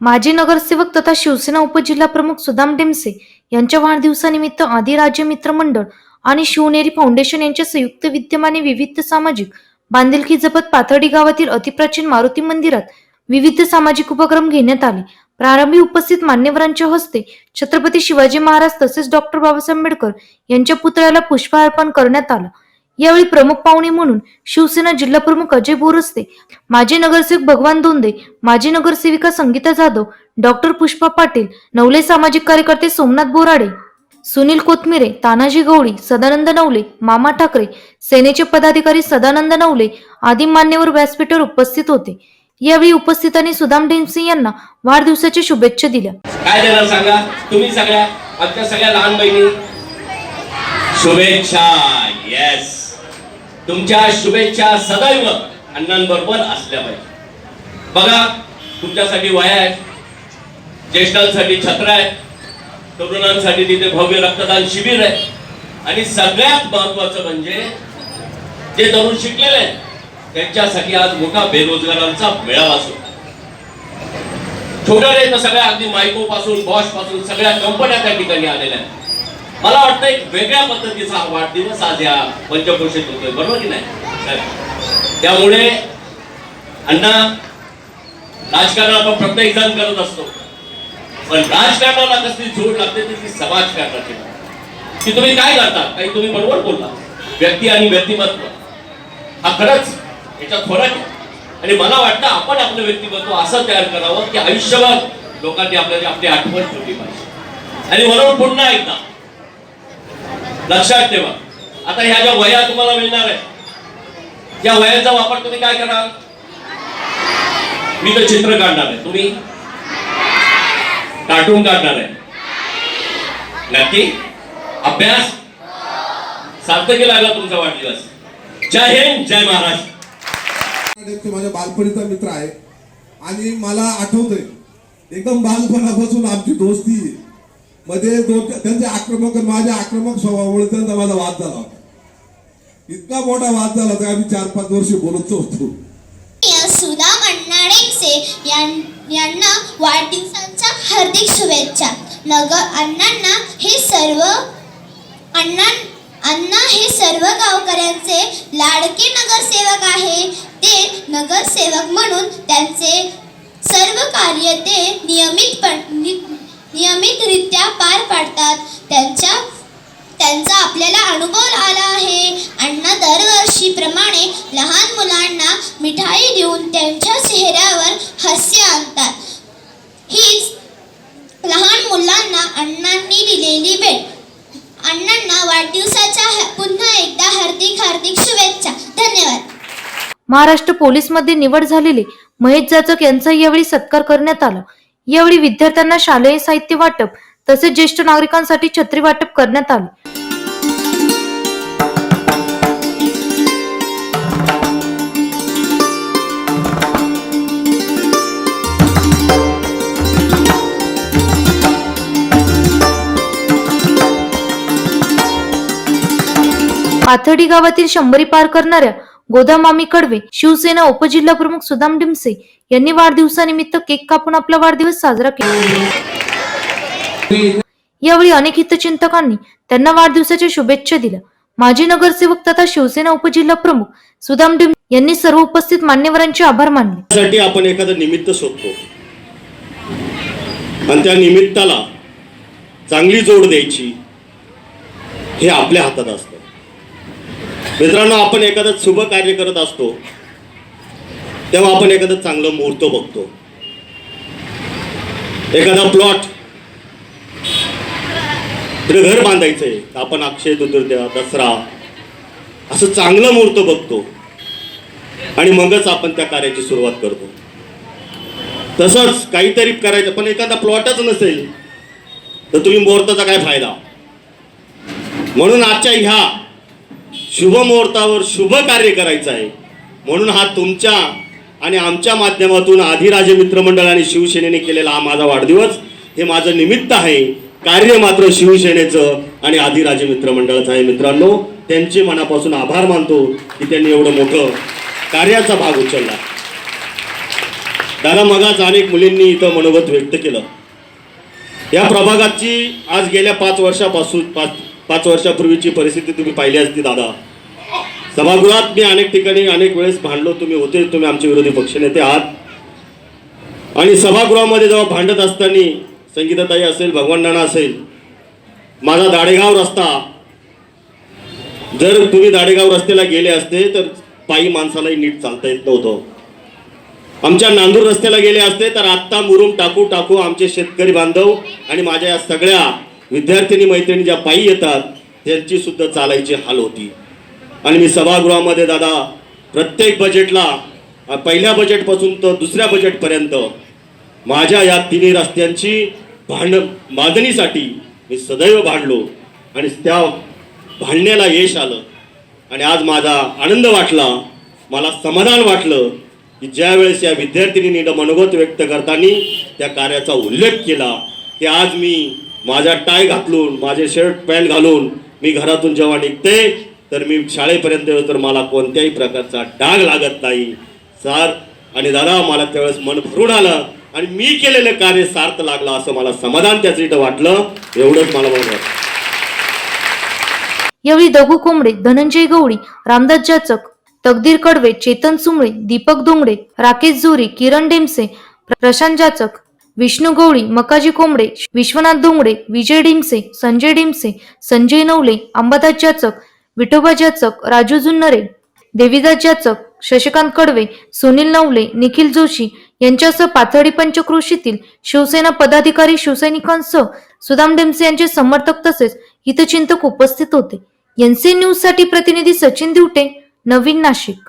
माजी नगरसेवक तथा शिवसेना उपजिल्हा प्रमुख सुदाम डेमसे यांच्या वाढदिवसानिमित्त आदी राज्य मित्र मंडळ आणि शिवनेरी फाउंडेशन यांच्या संयुक्त विद्यमाने विविध सामाजिक बांधिलकी जपत पाथर्डी गावातील अतिप्राचीन मारुती मंदिरात विविध सामाजिक उपक्रम घेण्यात आले. प्रारंभी उपस्थित मान्यवरांच्या हस्ते छत्रपती शिवाजी महाराज तसेच डॉक्टर बाबासाहेब आंबेडकर यांच्या पुतळ्याला पुष्प अर्पण करण्यात आलं. यावेळी प्रमुख पाहुणे म्हणून शिवसेना जिल्हा प्रमुख अजय बोरस्ते माजी नगरसेवक भगवान दोंदे माजी नगरसेविका संगीता जाधव डॉक्टर पुष्पा पाटील नवले सामाजिक कार्यकर्ते सोमनाथ बोराडे सुनील कोथमिरे तानाजी गवळी सदानंद नवले मामा ठाकरे सेनेचे पदाधिकारी सदानंद नवले आदी मान्यवर व्यासपीठावर उपस्थित होते. यावेळी उपस्थितांनी सुदाम डेमसिंग यांना वाढदिवसाच्या शुभेच्छा दिल्या. काय देणार सांगा? तुम्ही सगळ्या आमच्या सगळ्या लहान बहिणी शुभेच्छा. येस तुमच्या शुभेच्छा सदैव अण्णांबरोबर असल्या पाहिजे. बघा तुमच्यासाठी वया आहेत ज्येष्ठांसाठी छत्र आहे तरुणांसाठी तिथे भव्य रक्तदान शिबिर आहे. आणि सगळ्यात महत्वाचं म्हणजे जे तरुण शिकलेले आहेत त्यांच्यासाठी आज मोठा बेरोजगारांचा मेळावा सुरू छोटा छोट्या रे तर सगळ्या अगदी मायको पासून बॉशपासून सगळ्या कंपन्या त्या ठिकाणी आलेल्या आहेत. मला वाटतं एक वेगळ्या पद्धतीचा हा वाढदिवस आज या पंचक्रोशीत होतोय. बरोबर की नाही? त्यामुळे अण्णा राजकारण आपण प्रत्येक जण करत असतो. पण राजकारणाला कसली जोड लागते ती समाजकारणाची की तुम्ही काय करता? काही तुम्ही बरोबर बोलला व्यक्ती आणि व्यक्तिमत्व. हा खरंच याच्यात फरक आहे. आणि मला वाटतं आपण आपलं व्यक्तिमत्व असं तयार करावं की आयुष्यभर लोकांनी आपल्याला आपली आठवण ठेवली पाहिजे. आणि म्हणून पुन्हा एकदा लक्षात ठेवा. आता ह्या ज्या वया तुम्हाला मिळणार आहे या वयांचा वापर तुम्ही काय करणार मी तर चित्र काढणार आहे. तुम्ही कार्टून काढणार आहे. नक्की? अभ्यास? सार्थकी लागला तुमचा वाढदिवस. जय हिंद जय महाराष्ट्र. माझ्या बालपणीचा मित्र आहे. आणि मला आठवतंय एकदम बालपणापासून आमची दोस्ती आहे. मध्ये दोन त्यांचे आक्रमक माझ्या आक्रमक स्वभावामुळे त्यांचा माझा वाद झाला इतका मोठा वाद झाला होता आम्ही चार पाच वर्ष बोलत होतो. सुदाम अण्णा यांना वाढदिवसांच्या हार्दिक शुभेच्छा. नगर अण्णांना हे सर्व अण्णा अण्णा हे सर्व गावकऱ्यांचे लाडके नगरसेवक आहे. ते नगरसेवक म्हणून त्यांचे सर्व कार्य ते नियमितपण नियमितरित्या पार पाडतात. त्यांच्या त्यांचा आपल्याला अनुभव आला आहे. अण्णा दरवर्षीप्रमाणे लहान मुलांना मिठाई देऊन त्यांच्या चेहऱ्यावर हास्य आणतात. हीच लहान मुलांना अण्णांनी दिलेली भेट अण्णांना वाढदिवसाच्या पुन्हा एकदा हार्दिक हार्दिक शुभेच्छा. धन्यवाद. महाराष्ट्र पोलीसमध्ये निवड झालेले. महेश जाचक यांचा यावेळी सत्कार करण्यात आला. यावेळी विद्यार्थ्यांना शालेय साहित्य वाटप तसेच ज्येष्ठ नागरिकांसाठी छत्री वाटप करण्यात आले. पाथर्डी गावातील शंभरी पार करणाऱ्या गोदामामी कडवे शिवसेना उपजिल्हा प्रमुख सुदाम डिमसे यांनी वाढदिवसानिमित्त केक कापून आपला वाढदिवस साजरा केला. यावेळी अनेक हितचिंतकांनी त्यांना वाढदिवसाच्या शुभेच्छा दिल्या. माजी नगरसेवक तथा शिवसेना उपजिल्हा प्रमुख सुदाम डिम यांनी सर्व उपस्थित मान्यवरांचे आभार मानले. साठी आपण एखादं निमित्त शोधतो. आणि त्या निमित्ताला चांगली जोड द्यायची हे आपल्या हातात असतं. मित्रांनो आपण एखादं शुभ कार्य करत असतो तेव्हा आपण एखादं चांगलं मुहूर्त बघतो. एखादा प्लॉट तिथे घर बांधायचंय आपण अक्षय तृतीया दसरा असं चांगलं मुहूर्त बघतो. आणि मगच आपण त्या कार्याची सुरुवात करतो. तसंच काहीतरी करायचं पण एखादा प्लॉटच नसेल तर तुम्ही मुहूर्ताचा काय फायदा? म्हणून आजच्या ह्या शुभ मुहूर्तावर शुभ कार्य करायचं आहे. म्हणून हा तुमच्या आणि आमच्या माध्यमातून आधिराजे मित्रमंडळ आणि शिवसेनेने केलेला हा माझा वाढदिवस. हे माझं निमित्त आहे. कार्य मात्र शिवसेनेचं आणि आधिराजे मित्रमंडळाचं आहे मित्रांनो. त्यांचे मनापासून आभार मानतो की त्यांनी एवढं मोठं कार्याचा भाग उचलला. दादा मगाच अनेक मुलींनी इथं मनोगत व्यक्त केलं. या प्रभागाची आज गेल्या पाच वर्षापासून पाच पाच वर्षापूर्वीची परिस्थिती तुम्ही पाहिली असती दादा. सभागृहात मी अनेक ठिकाणी अनेक वेळेस भांडलो. तुम्ही होते तुम्ही आमचे विरोधी पक्षनेते आहात. आणि सभागृहामध्ये जेव्हा भांडत असताना संगीताताई असेल भगवान नाना असेल माझा दाडेगाव रस्ता. जर तुम्ही दाडेगाव रस्त्याला गेले असते तर पायी माणसालाही नीट चालता येत नव्हतं. आमच्या नांदूर रस्त्याला गेले असते तर आत्ता मुरुम टाकू टाकू आमचे शेतकरी बांधव आणि माझ्या या सगळ्या विद्यार्थिनी मैत्रिणी ज्या पायी येतात त्यांची सुद्धा चालायची हाल होती. आणि मी सभागृहामध्ये दादा प्रत्येक बजेटला पहिल्या बजेटपासून तर दुसऱ्या बजेटपर्यंत माझ्या या तिन्ही रस्त्यांची भांड बांधणीसाठी मी सदैव भांडलो. आणि त्या भांडण्याला यश आलं. आणि आज माझा आनंद वाटला मला समाधान वाटलं की ज्यावेळेस या विद्यार्थिनींनी मनोगत व्यक्त करताना त्या कार्याचा उल्लेख केला की आज मी माझा टाय घातलून माझे शर्ट पॅन्ट घालून मी घरातून जेव्हा निघते तर मी शाळेपर्यंत येतो तर मला कोणत्याही प्रकारचा डाग लागत नाही. सार आणि दादा मला त्यावेळेस मन भरून आलं आणि मी केलेलं कार्य सार्थ लागलं असं मला समाधान त्याचं इथं वाटलं एवढंच मला बघा यावेळी दगू कोंबडे धनंजय गवळी रामदास जाचक तकदीर कडवे चेतन सुमळे दीपक दोंगडे राकेश जोरी किरण डेमसे प्रशांत जाचक विष्णू गवळी मकाजी कोंबडे विश्वनाथ दोंगडे विजय डिमसे संजय डिमसे संजय नवले अंबादास जाचक विठोबा जाचक राजू जुन्नरे देवीदास जाचक शशिकांत कडवे सुनील नवले निखिल जोशी यांच्यासह पाथर्डी पंचक्रोशीतील शिवसेना पदाधिकारी शिवसैनिकांसह सुदाम डेमसे यांचे समर्थक तसेच हितचिंतक उपस्थित होते. एनसी न्यूजसाठी प्रतिनिधी सचिन दिवटे नवीन नाशिक.